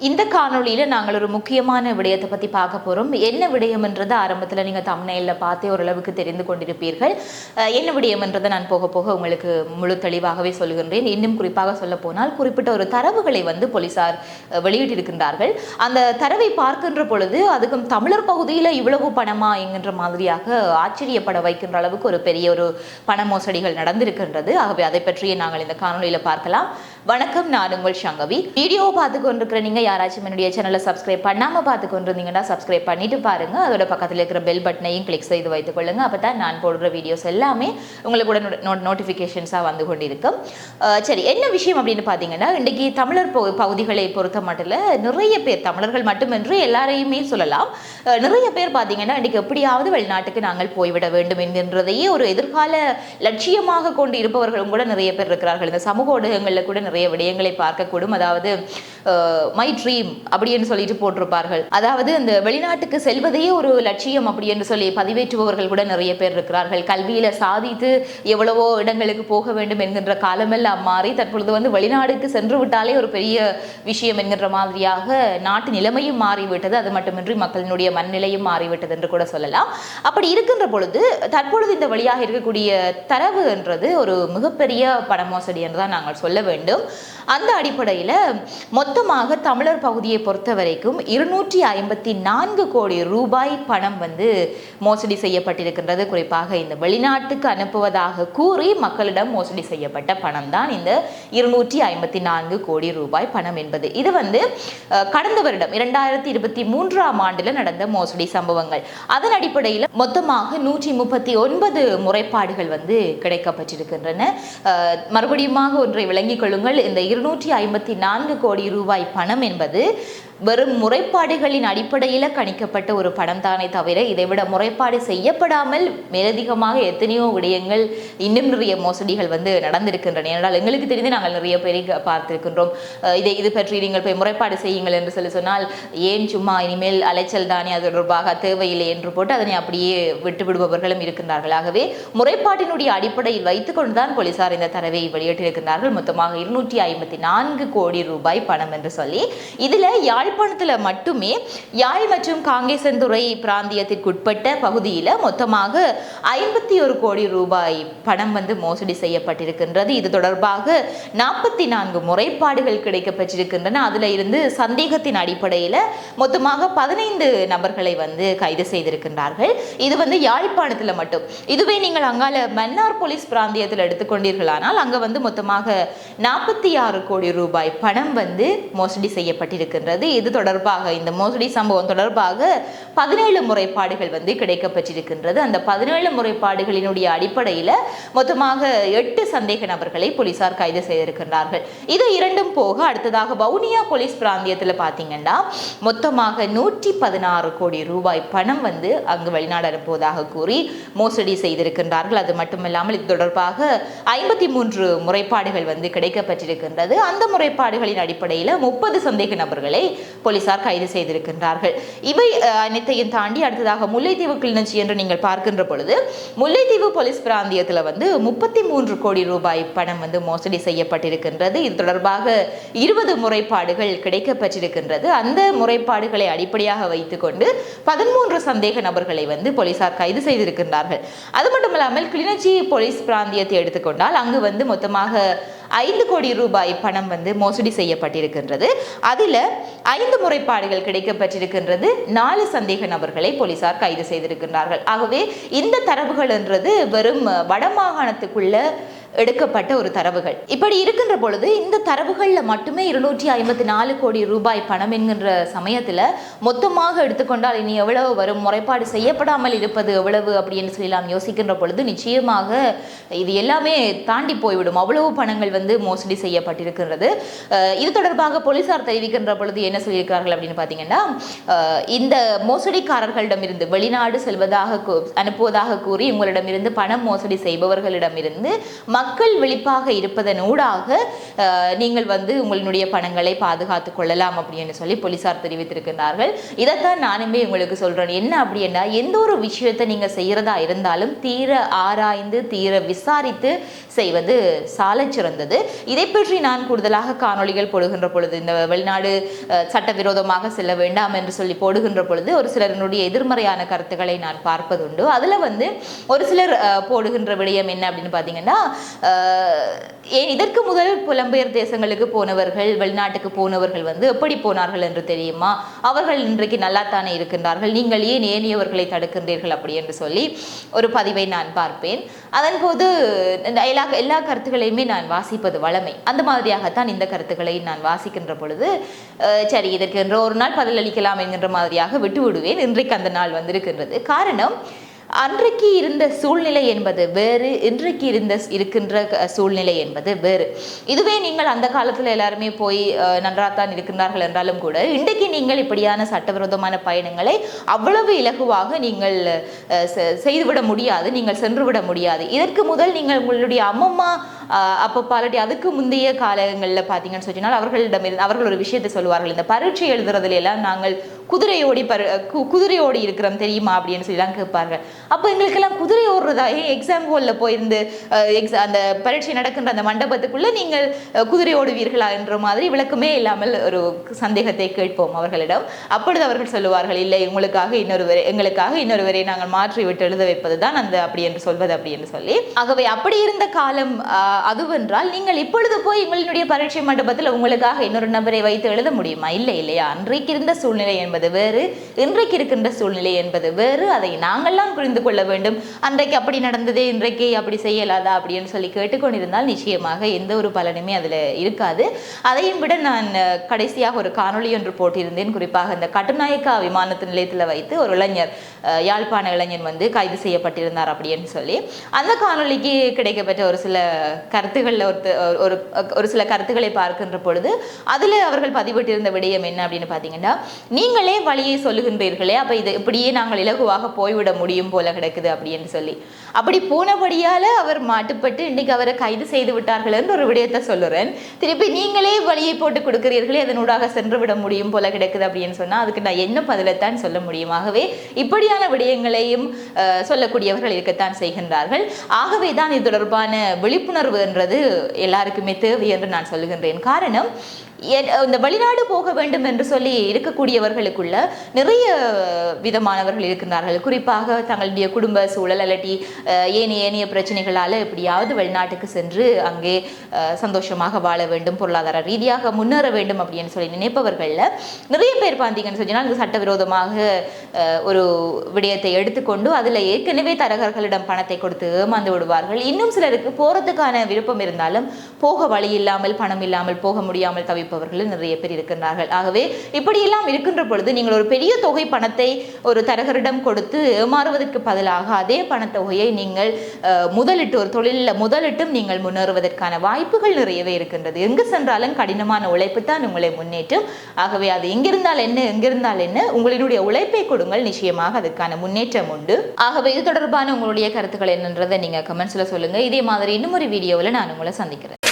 இந்த காணொளியில நாங்கள் ஒரு முக்கியமான விடயத்தை பத்தி பார்க்க போறோம். என்ன விடயம்ன்றதை ஆரம்பத்துல நீங்க தமிழ்நெல்ல பார்த்தே ஓரளவுக்கு தெரிந்து கொண்டிருப்பீர்கள். என்ன விடயம்ன்றதை நான் போக போக உங்களுக்கு முழு தெளிவாகவே சொல்கின்றேன் இன்னும் குறிப்பாக சொல்ல போனால் குறிப்பிட்ட ஒரு தரவுகளை வந்து போலீசார் அஹ், வெளியிட்டிருக்கின்றார்கள். அந்த தரவை பார்க்கின்ற பொழுது அதுக்கும் தமிழர் பகுதியில இவ்வளவு பணமா என்கின்ற மாதிரியாக ஆச்சரியப்பட வைக்கின்ற அளவுக்கு ஒரு பெரிய ஒரு பண மோசடிகள் நடந்திருக்கின்றது. ஆகவே அதை பற்றியே நாங்கள் இந்த காணொளியில பார்க்கலாம். வணக்கம் நான் உங்கள் சங்கவி. வீடியோவை பார்த்து கொண்டிருக்கிற நீங்க யாராச்சும் என்னுடைய சேனலை சப்ஸ்கிரைப் பண்ணாம பார்த்து கொண்டிருந்தீங்கன்னா சப்ஸ்கிரைப் பண்ணிட்டு பாருங்க. அதோட பக்கத்தில் இருக்கிற பெல் பட்டனையும் கிளிக் செய்து வைத்துக் கொள்ளுங்க. அப்பதான் நான் போடுற வீடியோஸ் எல்லாமே உங்களுக்கு கூட நோட்டிஃபிகேஷன்ஸாக வந்து கொண்டிருக்கும். சரி என்ன விஷயம் அப்படின்னு பார்த்தீங்கன்னா இன்றைக்கி தமிழர் பகுதிகளை பொறுத்த மட்டும் நிறைய பேர் தமிழர்கள் மட்டுமின்றி எல்லாரையுமே சொல்லலாம். நிறைய பேர் பார்த்தீங்கன்னா இன்றைக்கி எப்படியாவது வெளிநாட்டுக்கு நாங்கள் போய்விட வேண்டும் என்கின்றதையே ஒரு எதிர்கால லட்சியமாக கொண்டு இருப்பவர்களும் கூட நிறைய பேர் இருக்கிறார்கள். இந்த சமூக ஊடகங்களில் கூட நிறைய விடயங்களை பார்க்கக்கூடும். அதாவது மை ட்ரீம் அப்படின்னு சொல்லிட்டு போட்டிருப்பார்கள். அதாவது இந்த வெளிநாட்டுக்கு செல்வதையே ஒரு லட்சியம் அப்படி என்று சொல்லி பதிவேற்றுபவர்கள் கூட நிறைய பேர் இருக்கிறார்கள். கல்வியில சாதித்து எவ்வளவோ இடங்களுக்கு போக வேண்டும் என்கின்ற காலமெல்லாம் மாறி தற்பொழுது வந்து வெளிநாடுக்கு சென்று விட்டாலே ஒரு பெரிய விஷயம் என்கின்ற மாதிரியாக நாட்டு நிலைமையும் மாறிவிட்டது. அது மட்டுமின்றி மக்களினுடைய மனநிலையும் மாறிவிட்டது என்று கூட சொல்லலாம். அப்படி இருக்கின்ற பொழுது தற்பொழுது இந்த வழியாக இருக்கக்கூடிய தரவு என்றது ஒரு மிகப்பெரிய பண மோசடி என்று தான் நாங்கள் சொல்ல வேண்டும். அந்த அடிப்படையில் மொத்தமாக தமிழர் பகுதியை பொறுத்த வரைக்கும் இருநூற்றி ஐம்பத்தி நான்கு கோடி ரூபாய் பணம் வந்து மோசடி செய்யப்பட்டிருக்கின்றது. குறிப்பாக இந்த வெளிநாட்டுக்கு அனுப்புவதாக கூறி மக்களிடம் மோசடி செய்யப்பட்ட பணம் தான் இந்த இருநூற்றி ஐம்பத்தி நான்கு கோடி ரூபாய் பணம் என்பது. இது வந்து கடந்த வருடம் இரண்டாயிரத்தி இருபத்தி மூன்றாம் ஆண்டில் நடந்த மோசடி சம்பவங்கள். அதன் அடிப்படையில் மொத்தமாக நூற்றி முப்பத்தி ஒன்பது முறைப்பாடுகள் வந்து கிடைக்கப்பட்டிருக்கின்றன. மறுபடியும் மறுபடியுமாக ஒன்றை விளங்கிக் கொள்ளுங்கள். இந்த இருநூற்றி ஐம்பத்தி நான்கு கோடி ரூபாய் பணம் என்பது வெறும் முறைப்பாடுகளின் அடிப்படையில் கணிக்கப்பட்ட ஒரு பணம் தானே தவிர இதைவிட முறைப்பாடு செய்யப்படாமல் மேலதிகமாக எத்தனையோ விடயங்கள் இன்னும் நிறைய மோசடிகள் வந்து நடந்திருக்கின்றன. ஏனென்றால் எங்களுக்கு தெரிந்து நாங்கள் நிறைய பேரை பார்த்திருக்கின்றோம். இதை இது பற்றி நீங்கள் போய் முறைப்பாடு செய்யுங்கள் என்று சொல்லி சொன்னால் ஏன் சும்மா இனிமேல் அலைச்சல் தானே அது தொடர்பாக தேவையில்லை என்று போட்டு அதனை அப்படியே விட்டு விடுபவர்களும் இருக்கின்றார்கள். ஆகவே முறைப்பாட்டினுடைய அடிப்படையில் வைத்துக்கொண்டு தான் போலீசார் இந்த தரவை வெளியிட்டிருக்கின்றார்கள். மொத்தமாக இருநூற்றி ஐம்பத்தி நான்கு கோடி ரூபாய் பணம் என்று சொல்லி இதில் யாழ் யாழ்ப்பாணத்தில் மட்டுமே யாழ் மற்றும் காங்கேசன்துறை பிராந்தியத்திற்குட்பட்ட பகுதியில் மொத்தமாக ஐம்பத்தி ஒரு கோடி ரூபாய் பணம் வந்து மோசடி செய்யப்பட்டிருக்கின்றது. இது தொடர்பாக நாற்பத்தி நான்கு முறைப்பாடுகள் கிடைக்கப்பட்டிருக்கின்றன அதில் இருந்து சந்தேகத்தின் அடிப்படையில் மொத்தமாக பதினைந்து நபர்களை வந்து கைது செய்திருக்கின்றார்கள். இது வந்து யாழ்ப்பாணத்தில் மட்டும். இதுவே நீங்கள் அங்கால மன்னார் போலீஸ் பிராந்தியத்தில் எடுத்துக்கொண்டீர்களானால் அங்கே வந்து மொத்தமாக நாற்பத்தி ஆறு கோடி ரூபாய் பணம் வந்து மோசடி செய்யப்பட்டிருக்கின்றது. இது தொடர்பாக இந்த மோசடி சம்பவம் தொடர்பாக பதினேழு முறைப்பாடுகள் வந்து கிடைக்கப்பட்டிருக்கின்றது அந்த பதினேழு முறைப்பாடுகளினுடைய அடிப்படையில் மொத்தமாக எட்டு சந்தேக நபர்களை போலீசார் கைது செய்திருக்கின்றார்கள். இது இரண்டும் போக அடுத்ததாக வவுனியா போலீஸ் பிராந்தியத்தில் பார்த்தீங்கன்னா மொத்தமாக நூற்றி பதினாறு கோடி ரூபாய் பணம் வந்து அங்கு வெளிநாடு அனுப்புவதாக கூறி மோசடி செய்திருக்கின்றார்கள். அது மட்டுமில்லாமல் இது தொடர்பாக ஐம்பத்தி மூன்று முறைப்பாடுகள் வந்து கிடைக்கப்பட்டிருக்கின்றது அந்த முறைப்பாடுகளின் அடிப்படையில் முப்பது சந்தேக நபர்களை போலீசார் கைது செய்திருக்கின்றார்கள். இவை அனைத்தையும் தாண்டி அடுத்ததாக முல்லைத்தீவு கிளிநொச்சி என்று நீங்கள் பார்க்கின்ற பொழுது முல்லைத்தீவு போலீஸ் பிராந்தியத்தில் வந்து முப்பத்தி மூன்று கோடி ரூபாய் பணம் வந்து மோசடி செய்யப்பட்டிருக்கின்றது. இது தொடர்பாக இருபது முறைப்பாடுகள் கிடைக்கப்பட்டிருக்கின்றது. அந்த முறைப்பாடுகளை அடிப்படையாக வைத்துக்கொண்டு பதிமூன்று சந்தேக நபர்களை வந்து போலீசார் கைது செய்திருக்கின்றார்கள். அது மட்டுமல்லாமல் கிளிநொச்சி போலீஸ் பிராந்தியத்தை எடுத்துக்கொண்டால் அங்கு வந்து மொத்தமாக ஐந்து கோடி ரூபாய் பணம் வந்து மோசடி செய்யப்பட்டிருக்கின்றது. அதில் ஐந்து முறைப்பாடுகள் கிடைக்கப்பட்டிருக்கின்றது. நாலு சந்தேக நபர்களை போலீசார் கைது செய்திருக்கின்றார்கள். ஆகவே இந்த தரவுகள் என்றது வெறும் வடமாகாணத்துக்குள்ள எடுக்கப்பட்ட ஒரு தரவுகள். இப்படி இருக்கின்ற பொழுது இந்த தரவுகளில் மட்டுமே இருநூற்றி ஐம்பத்தி நாலு கோடி ரூபாய் பணம் என்கின்ற சமயத்தில் மொத்தமாக எடுத்துக்கொண்டால் இனி எவ்வளவு வரும் முறைப்பாடு செய்யப்படாமல் இருப்பது எவ்வளவு அப்படின்னு சொல்லி நாம் யோசிக்கின்ற பொழுது நிச்சயமாக இது எல்லாமே தாண்டி போய்விடும். அவ்வளவு பணங்கள் வந்து மோசடி செய்யப்பட்டிருக்கின்றது. இது தொடர்பாக போலீசார் தெரிவிக்கின்ற பொழுது என்ன சொல்லியிருக்கிறார்கள் அப்படின்னு பார்த்தீங்கன்னா இந்த மோசடிக்காரர்களிடமிருந்து வெளிநாடு செல்வதாக கூ- அனுப்புவதாக கூறி உங்களிடமிருந்து பணம் மோசடி செய்பவர்களிடமிருந்து மக்கள் விழிப்பாக இருப்பதன் ஊடாக நீங்கள் வந்து உங்களுடைய பணங்களை பாதுகாத்துக் கொள்ளலாம் அப்படின்னு சொல்லி போலீசார் தெரிவித்திருக்கிறார்கள் இதைத்தான் நானுமே உங்களுக்கு சொல்றேன். என்ன அப்படின்னா எந்த ஒரு விஷயத்தை நீங்க செய்யறதா இருந்தாலும் தீர ஆராய்ந்து தீர விசாரித்து செய்வது சாலச் சிறந்தது. இதை பற்றி நான் கூடுதலாக காணொளிகள் போடுகின்ற பொழுது இந்த வெளிநாடு சட்டவிரோதமாக செல்ல வேண்டாம் என்று சொல்லி போடுகின்ற பொழுது ஒரு சிலருடைய எதிர்மறையான கருத்துக்களை நான் பார்ப்பதுண்டு. அதுல வந்து ஒரு சிலர் போடுகின்ற விடயம் என்ன அப்படின்னு பார்த்தீங்கன்னா ஏன் இதற்கு முதல் புலம்பெயர் தேசங்களுக்கு போனவர்கள் வெளிநாட்டுக்கு போனவர்கள் வந்து எப்படி போனார்கள் என்று தெரியுமா? அவர்கள் இன்றைக்கு நல்லாத்தானே இருக்கின்றார்கள். நீங்கள் ஏன் ஏனியவர்களை தடுக்கின்றீர்கள் அப்படி என்று சொல்லி ஒரு பதிவை நான் பார்ப்பேன். அதன் போது இந்த எல்லா எல்லா கருத்துக்களையுமே நான் வாசிப்பது வளமை. அந்த மாதிரியாகத்தான் இந்த கருத்துக்களை நான் வாசிக்கின்ற பொழுது சரி இதற்கு என்று ஒரு நாள் பதிலளிக்கலாம் என்கின்ற மாதிரியாக விட்டு விடுவேன் இன்றைக்கு அந்த நாள் வந்திருக்கின்றது. காரணம் அன்றைக்கு இருந்த சூழ்நிலை என்பது வேறு இன்றைக்கு இருந்த இருக்கின்ற க- சூழ்நிலை என்பது வேறு. இதுவே நீங்கள் அந்த காலத்தில் எல்லாருமே போய் நன்றாகத்தான் இருக்கின்றார்கள் என்றாலும் கூட இன்றைக்கு நீங்கள் இப்படியான சட்டவிரோதமான பயணங்களை அவ்வளவு இலகுவாக நீங்கள் செய்துவிட முடியாது நீங்கள் சென்று விட முடியாது. இதற்கு முதல் நீங்கள் உங்களுடைய அம்மம்மா அப்போ பாலட்டி அதுக்கு முந்தைய காலங்களில் பார்த்தீங்கன்னு சொன்னால் அவர்களிடம் இருந்து- அவர்கள் ஒரு விஷயத்தை சொல்லுவார்கள். இந்த பரீட்சை எழுதுறதுல எல்லாம் நாங்கள் குதிரையோடி பரு கு- குதிரையோடி இருக்கிறோம் தெரியுமா அப்படின்னு சொல்லிலாம் கேட்பார்கள். அப்போ எங்களுக்கெல்லாம் குதிரை ஓடுறதா? ஏன் எக்ஸாம் ஹோலில் போயிருந்து எக்ஸா அந்த பரீட்சை நடக்கின்ற அந்த மண்டபத்துக்குள்ளே நீங்கள் குதிரை ஓடுவீர்களா என்ற மாதிரி விளக்கமே இல்லாமல் ஒரு சந்தேகத்தை கேட்போம் அவர்களிடம். அப்பொழுது அவர்கள் சொல்லுவார்கள் இல்லை உங்களுக்காக இன்னொருவரை எங்களுக்காக இன்னொருவரை நாங்கள் மாற்றி விட்டு எழுத வைப்பது தான் அந்த அப்படி என்று சொல்வது அப்படி என்று சொல்லி. ஆகவே அப்படி இருந்த காலம் அதுவென்றால் நீங்கள் இப்பொழுது போய் உங்களுடைய பரீட்சை மண்டபத்தில் உங்களுக்காக இன்னொரு நபரை வைத்து எழுத முடியுமா? இல்லை இல்லையா? அன்றைக்கு இருந்த சூழ்நிலை என்பது வேறு இன்றைக்கு இருக்கின்ற சூழ்நிலை என்பது வேறு. அதை நாங்கள்லாம் புரிந்து கொள்ள வேண்டும். அன்றைக்கு அப்படி நடந்ததே இன்றைக்கு அப்படி செய்யலாதா அப்படின்னு சொல்லி கேட்டுக்கொண்டிருந்தால் நிச்சயமாக எந்த ஒரு பலனுமே அதில் இருக்காது. அதையும் விட நான் கடைசியாக ஒரு காணொளி ஒன்று போட்டிருந்தேன். குறிப்பாக இந்த கட்டுநாயக்கா விமானத்து நிலையத்தில் வைத்து ஒரு இளைஞர் யாழ்ப்பாண இளைஞன் வந்து கைது செய்யப்பட்டிருந்தார் அப்படின்னு சொல்லி. அந்த காணொளிக்கு கிடைக்கப்பெற்ற ஒரு சில கருத்துக்களில் ஒருத்தர் ஒரு ஒரு சில கருத்துக்களை பார்க்கின்ற பொழுது அதில் அவர்கள் பதிவிட்டிருந்த விடயம் என்ன அப்படின்னு பார்த்தீங்கன்னா நீங்களே வழியை சொல்லுகின்றீர்களே அப்போ இது இப்படியே நாங்கள் இலகுவாக போய்விட முடியும் போல கிடக்குது அப்படின்னு சொல்லி. அப்படி போனபடியால் அவர் மாட்டுப்பட்டு இன்னைக்கு அவரை கைது செய்து விட்டார்கள் என்று ஒரு விடயத்தை சொல்லுறேன். திருப்பி நீங்களே வழியை போட்டு கொடுக்கிறீர்களே அதனூடாக சென்று விட முடியும் போல கிடக்குது அப்படின்னு சொன்னால் அதுக்கு நான் என்ன பதிலைத்தான் சொல்ல முடியும். ஆகவே இப்படியான விடயங்களையும் சொல்லக்கூடியவர்கள் இருக்கத்தான் செய்கின்றார்கள். ஆகவே தான் இது தொடர்பான விழிப்புணர்வு உணர்வுன்றது எல்லாருக்குமே தேவை என்று நான் சொல்லுகின்றேன். காரணம் இந்த வெளிநாடு போக வேண்டும் என்று சொல்லி இருக்கக்கூடியவர்களுக்குள்ள நிறைய விதமானவர்கள் இருக்கின்றார்கள். குறிப்பாக தங்களுடைய குடும்ப சூழல் அல்லட்டி ஏனைய ஏனைய பிரச்சனைகளால் எப்படியாவது வெளிநாட்டுக்கு சென்று அங்கே சந்தோஷமாக வாழ வேண்டும் பொருளாதார ரீதியாக முன்னேற வேண்டும் அப்படின்னு சொல்லி நினைப்பவர்களில் நிறைய பேர் பார்த்தீங்கன்னு சொன்னால் இந்த சட்டவிரோதமாக ஒரு விடயத்தை எடுத்துக்கொண்டு அதில் ஏற்கனவே தரகர்களிடம் பணத்தை கொடுத்து ஏமாந்து விடுவார்கள். இன்னும் சிலருக்கு போகிறதுக்கான விருப்பம் இருந்தாலும் போக வழி இல்லாமல் பணம் இல்லாமல் போக முடியாமல் தவிப்பவர்களும் நிறைய பேர் இருக்கின்றார்கள். ஆகவே இப்படியெல்லாம் இருக்கின்ற பொழுது நீங்கள் ஒரு பெரிய தொகை பணத்தை ஒரு தரகரிடம் கொடுத்து ஏமாறுவதற்கு பதிலாக அதே பணத்தொகையை நீங்கள் முதலிட்டு ஒரு தொழிலில் முதலிட்டும் நீங்கள் முன்னேறுவதற்கான வாய்ப்புகள் நிறையவே இருக்கின்றது. எங்கு சென்றாலும் கடினமான உழைப்பு தான் உங்களை முன்னேற்றும். ஆகவே அது எங்கிருந்தால் என்ன எங்கிருந்தால் என்ன உங்களுடைய உழைப்பை கொடுங்கள். நிச்சயமாக அதுக்கான முன்னேற்றம் உண்டு. ஆகவே இது தொடர்பான உங்களுடைய கருத்துக்கள் என்னன்றதை நீங்க கமெண்ட்ஸ்ல சொல்லுங்க. இதே மாதிரி இன்னும் ஒரு வீடியோவில் நான் உங்களை சந்திக்கிறேன்.